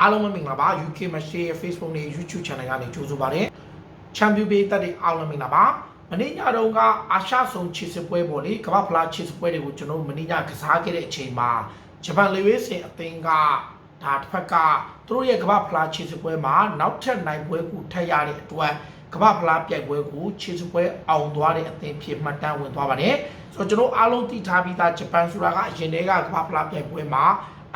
အားလုံးပဲမင်္ဂလာပါ UK မှာ share Facebook နဲ့ YouTube channel ကနေကြိုဆိုပါရစေချန်ပီယံပေးတက်တဲ့အားလုံးမင်္ဂလာပါမနေ့ညတုန်းကအာရှဆုံးချစ်စပွဲပေါ့လေကမ္ဘာဖလားချစ်စပွဲတွေကိုကျွန်တော်တို့မနေ့ညကစားခဲ့တဲ့အချိန်မှာဂျပန်လေဝေးစင်အသင်းကဒါတစ်ဖက်ကသူတို့ရဲ့ကမ္ဘာဖလားချစ်စပွဲမှာနောက်ထပ်နိုင်ပွဲကိုထပ်ရတဲ့အတွက်ကမ္ဘာဖလားပြိုင်ပွဲကိုချစ်စပွဲအောင်သွားတဲ့အသင်းဖြစ်မှတ်တမ်းဝင်သွားပါတယ်ဆိုတော့ကျွန်တော်အားလုံးသိထားပြီးသားဂျပန်ဆိုတာကအရင်တည်းကကမ္ဘာဖလားပြိုင်ပွဲမှာ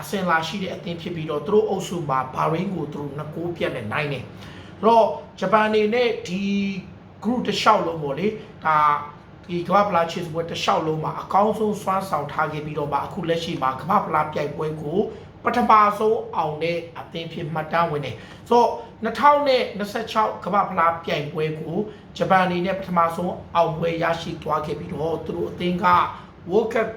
အစင်လာရှိတဲ့အသင်းဖြစ်ပြီးတော့သူတို့အုပ်စုမှာဘာရင်းကိုသူတို့နှစ်ကိုးပြတ်နဲ့နိုင်တယ်အဲ့တော့ဂျပန်အနေနဲ့ဒီ group တစ်လျှောက်လုံးပေါ့လေဒါဒီကမ္ဘာဖလားချစ်ပွဲတစ်လျှောက်လုံးမှာအကောင်းဆုံးစွမ်းဆောင်ထားခဲ့ပြီးတော့မှအခုလက်ရှိမှာကမ္ဘာဖလားပြိုင်ပွဲကိုပထမဆုံးအောင်တဲ့အသင်းဖြစ်မှတ်တမ်းဝင်တယ်ဆိုတော့2026ကမ္ဘာဖလားပြိုင်ပွဲကိုဂျပန်အနေနဲ့ပထမဆုံးအောင်ပွဲရရှိသွားခဲ့ပြီးတော့သူတို့အသင်းက World Cup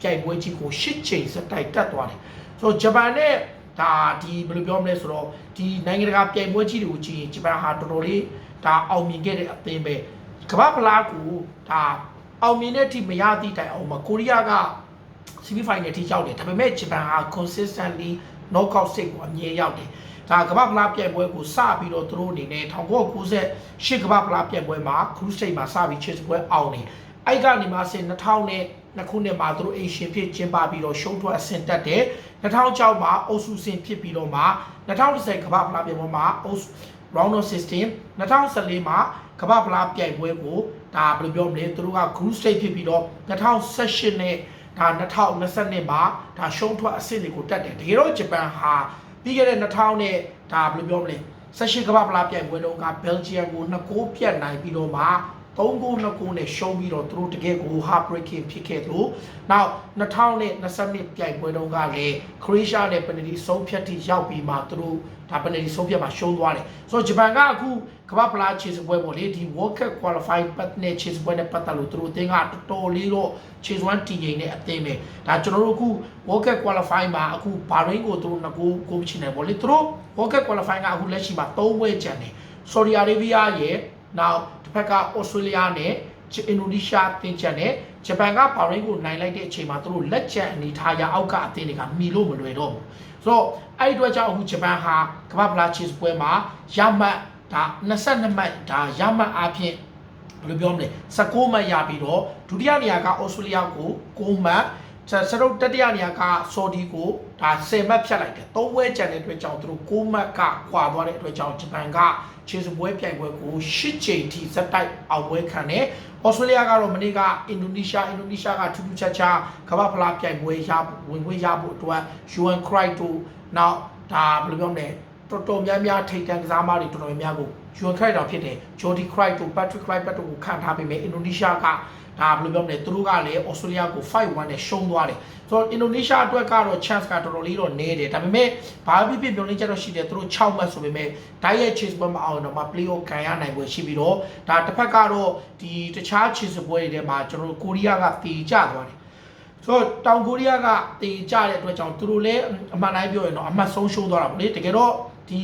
ပြိုင်ပွဲကြီးကို၈ချိန်စတိုက်တက်သွားတယ်ဆိုတော့ဂျပန်နဲ့ဒါဒီဘယ်လိုပြောမလဲဆိုတော့ဒီနိုင်ငံတကာပြိုင်ပွဲကြီးတွေကိုကြည့်ရင်ဂျပန်ဟာတော်တော်လေးဒါအောင်မြင်ခဲ့တဲ့အသင်းပဲကမ္ဘာဖလားကိုဒါအောင်မြင်တဲ့အထိမရသည့်တိုင်အောင်မှာကိုရီးယားက semi final ထိရောက်တယ်ဒါပေမဲ့ဂျပန်ဟာ consistently knockout stage ကိုအမြဲရောက်တယ်ဒါကမ္ဘာဖလားပြိုင်ပွဲကိုစပြီးတော့သူတို့အနေနဲ့1998ကမ္ဘာဖလားပြိုင်ပွဲမှာ cruise state မှာစပြီးချစ်ပွဲအောင်နေအဲ့ကနေမှဆင်2000နဲ့ နှစ်ခုနှစ်မှာသူတို့အေရှင်ဖြစ်ကျင်းပပြီးတော့ရှုံးထွက်အဆင့်တက်တယ်2006မှာအုပ်စုဆင့်ဖြစ်ပြီးတော့မှ2010ကမ္ဘာဖလားပြိုင်ပွဲမှာအုပ်စု round of 16 2014မှာကမ္ဘာဖလားပြိုင်ပွဲကိုဒါဘယ်လိုပြောမလဲသူတို့က group stage ဖြစ်ပြီးတော့2018နဲ့ဒါ2022မှာဒါရှုံးထွက်အဆင့်တွေကိုတက်တယ်တကယ်တော့ဂျပန်ဟာပြီးခဲ့တဲ့2000နဲ့ဒါဘယ်လိုပြောမလဲ18ကမ္ဘာဖလားပြိုင်ပွဲတုန်းကဘယ်လ်ဂျီယံကို2ဂိုးပြတ်နိုင်ပြီးတော့မှ 3ဂိုး2ဂိုးနဲ့ရှုံးပြီးတော့သူတို့တကယ်ကို heart breaking ဖြစ်ခဲ့သလိုနောက်2022ပြိုင်ပွဲတုန်းကလည်းခရိုအေးရှားနဲ့ပယ်နတီဆုံးဖြတ်ထိရောက်ပြီးမှသူတို့ဒါပယ်နတီဆုံးဖြတ်မှာရှုံးသွားတယ်ဆိုတော့ဂျပန်ကအခုကမ္ဘာဖလားခြေစပွဲပေါ့လေဒီ World Cup qualify ပတ်နဲ့ခြေစပွဲနဲ့ပတ်သက်လို့သူတို့အသင်းကတော်တော်လေးတော့ခြေစွမ်းတည်ငြိမ်တဲ့အသင်းပဲဒါကျွန်တော်တို့အခု World Cup qualify မှာအခုဘာရင်းကိုသူတို့ငကိုကိုမချင်တယ်ပေါ့လေသူတို့ World Cup qualify ကအခုလက်ရှိမှာ3ပွဲကျန်တယ် Saudi Arabia ရဲ့ နောက်တစ်ဖက်က Australia နဲ့အင်ဒိုနီးရှားတင်ချန်နဲ့ဂျပန်ကဘာရင်းကိုနိုင်လိုက်တဲ့အချိန်မှာသူတို့လက်ကျန်အနေထားရအောက်ကအသင်းတွေကမီလို့မလွယ်တော့ဘူးဆိုတော့အဲ့ဒီအတွက်ကြောင့်အခုဂျပန်ဟာကမ္ဘာဖလားချစ်ပွဲမှာရမှတ်ဒါ22မှတ်ဒါရမှတ်အဖြစ်ဘယ်လိုပြောမလဲ16မှတ်ရပြီးတော့ဒုတိယနေရာကဩစတြေးလျကို9မှတ် ဆရုပ်တတိယနေရာကဆော်ဒီကိုဒါ10မှတ်ဖြတ်လိုက်တယ်၃ဝဲကျန်တဲ့အတွက်ကြောင့်သူတို့9မှတ်ကခွာသွားတဲ့အတွက်ကြောင့်ဂျပန်ကခြေစပွဲပြိုင်ပွဲကို၈ချိန်ထိဇက်တိုက်အောင်ပွဲခံတယ်ဩစတြေးလျကတော့မနေ့ကအင်ဒိုနီးရှားအင်ဒိုနီးရှားကထူးထူးခြားခြားကမ္ဘာဖလားပြိုင်ပွဲရဝင်ခွင့်ရဖို့အတွက် UN Cry တို့နောက်ဒါဘယ်လိုပြောမလဲ တော်တော်များများထိတ်တန့်ကစားမတွေတော်တော်များများကို UN Cry တောင်ဖြစ်တယ် Jordi Cry တို့ Patrick Cry တို့ကိုခံထားပေးမယ်အင်ဒိုနီးရှားကဒါဘယ်လိုပြောမလဲသူတို့ကလည်းဩစတြေးလျကို5-1နဲ့ရှုံးသွားတယ်ဆိုတော့အင်ဒိုနီးရှားအတွက်ကတော့ chance ကတော်တော်လေးတော့နည်းတယ်ဒါပေမဲ့ဘာဖြစ်ဖြစ်ပြောင်းလဲချက်တော့ရှိတယ်သူတို့6မှတ်ဆိုပေမဲ့ diet chase ပွဲမအောင်တော့မှ play off ခံရနိုင်ပွဲရှိပြီးတော့ဒါတစ်ဖက်ကတော့ဒီတခြား chase ပွဲတွေထဲမှာကျွန်တော်တို့ကိုရီးယားကတေကျသွားတယ်ဆိုတော့တောင်ကိုရီးယားကတေကြတဲ့အတွက်ကြောင့်သူတို့လည်းအမှန်တိုင်းပြောရင်တော့အမှတ်ဆုံးရှုံးသွားတာပေါ့လေတကယ်တော့ ဒီ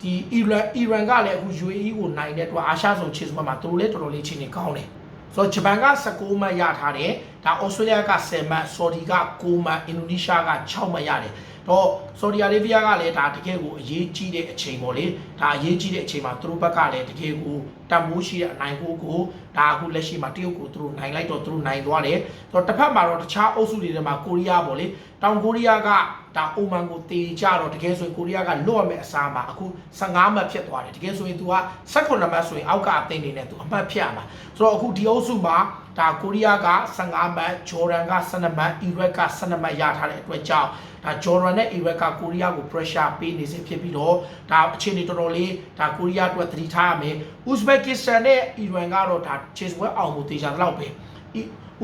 ဒီအီရန်အီရန်ကလည်းအခု UAE ကိုနိုင်တဲ့အတွက်အာရှဆုံး chase ပွဲမှာသူတို့လည်းတော်တော်လေးချင်းနေကောင်းတယ်ဆိုတော့ဂျပန်က19မှတ်ရထားတယ်ဒါဩစတြေးလျက10မှတ်ဆော်ဒီက9မှတ်အင်ဒိုနီးရှားက6မှတ်ရတယ် တော့ဆော်ဒီအာရေဗျကလည်းဒါတကယ်ကိုအရေးကြီးတဲ့အချိန်ပေါ့လေဒါအရေးကြီးတဲ့အချိန်မှာသူတို့ဘက်ကလည်းတကယ်ကိုတန်မိုးရှိတဲ့အနိုင်ကိုကိုဒါအခုလက်ရှိမှာတရုတ်ကိုသူတို့နိုင်လိုက်တော့သူတို့နိုင်သွားတယ်ဆိုတော့တစ်ဖက်မှာတော့တခြားအုပ်စုတွေထဲမှာကိုရီးယားပေါ့လေတောင်ကိုရီးယားကဒါအိုမန်ကိုတေကြတော့တကယ်ဆိုရင်ကိုရီးယားကလွတ်ရမယ့်အစားမှာအခု15မှတ်ဖြစ်သွားတယ်တကယ်ဆိုရင် तू က18မှတ်ဆိုရင်အောက်ကအသင်းနေနဲ့ तू အမှတ်ဖြစ်ရမှာဆိုတော့အခုဒီအုပ်စုမှာ ဒါကိုရီးယားက15မှတ်ဂျော်ဒန်က12မှတ်အီရက်က12မှတ်ရထားတဲ့အတွက်ကြောင့်ဒါဂျော်ဒန်နဲ့အီရက်ကကိုရီးယားကို pressure ပေးနေစေဖြစ်ပြီးတော့ဒါအခြေအနေတော်တော်လေးဒါကိုရီးယားအတွက်သတိထားရမယ်ဥဇဘက်ကစ္စတန်နဲ့အီရန်ကတော့ဒါ chase ပွဲအောင်ဖို့တေချာတော့ပဲ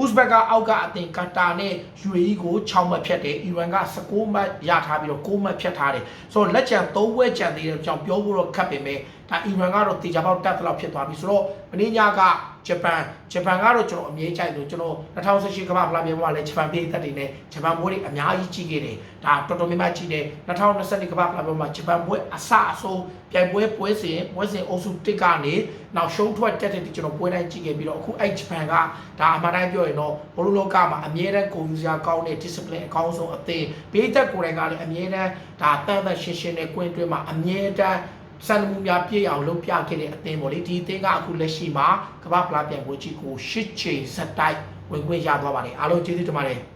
ဥဇဘက်ကအောက်ကအသင်ကာတာနဲ့ UAE ကို6မှတ်ဖြတ်တယ်အီရန်က16မှတ်ရထားပြီးတော့6မှတ်ဖြတ်ထားတယ်ဆိုတော့လက်ချံ3ဝဲချံသေးတယ်ကြောင့်ပြောဖို့တော့ခက်ပေမဲ့ဒါအီရန်ကတော့တေချာပေါက်တက်တဲ့လောက်ဖြစ်သွားပြီဆိုတော့မင်းညာက ဂျပန်ဂျပန်ကတော့ကျွန်တော်အမြဲကြိုက်လို့ကျွန်တော်2018ကမ္ဘာဖလားပြိုင်ပွဲမှာလည်းဂျပန်ပြည်သက်တွေနဲ့ဂျပန်ပွဲတွေအများကြီးကြီးခဲ့တယ်ဒါတော်တော်များများကြီးတယ်2022ကမ္ဘာဖလားပြိုင်ပွဲမှာဂျပန်ပွဲအဆအဆုံးပြိုင်ပွဲပွဲစဉ်ပွဲစဉ်အုပ်စုတစ်ကနေနောက်ရှုံးထွက်တက်တဲ့ကျွန်တော်ပွဲတိုင်းကြီးခဲ့ပြီးတော့အခုအဲ့ဂျပန်ကဒါအမှန်တိုင်းပြောရင်တော့ဘောလုံးလောကမှာအမြဲတမ်းဂုဏ်ယူစရာကောင်းတဲ့ discipline အကောင်းဆုံးအသင်းပြည်သက်ကိုယ်တိုင်ကလည်းအမြဲတမ်းဒါတန်တန်ရှင်းရှင်းနဲ့ကွင်းတွင်းမှာအမြဲတမ်း စံမှုများပြည့်အောင်လုပ်ပြခဲ့တဲ့အသင်းပေါ့လေဒီအသင်းကအခုလက်ရှိမှာကမ္ဘာဖလားပြိုင်ပွဲကြီးကို၈ချိန်ဆက်တိုက်ဝင်ခွင့်ရသွားပါတယ်အားလုံးကျေးဇူးတင်ပါတယ်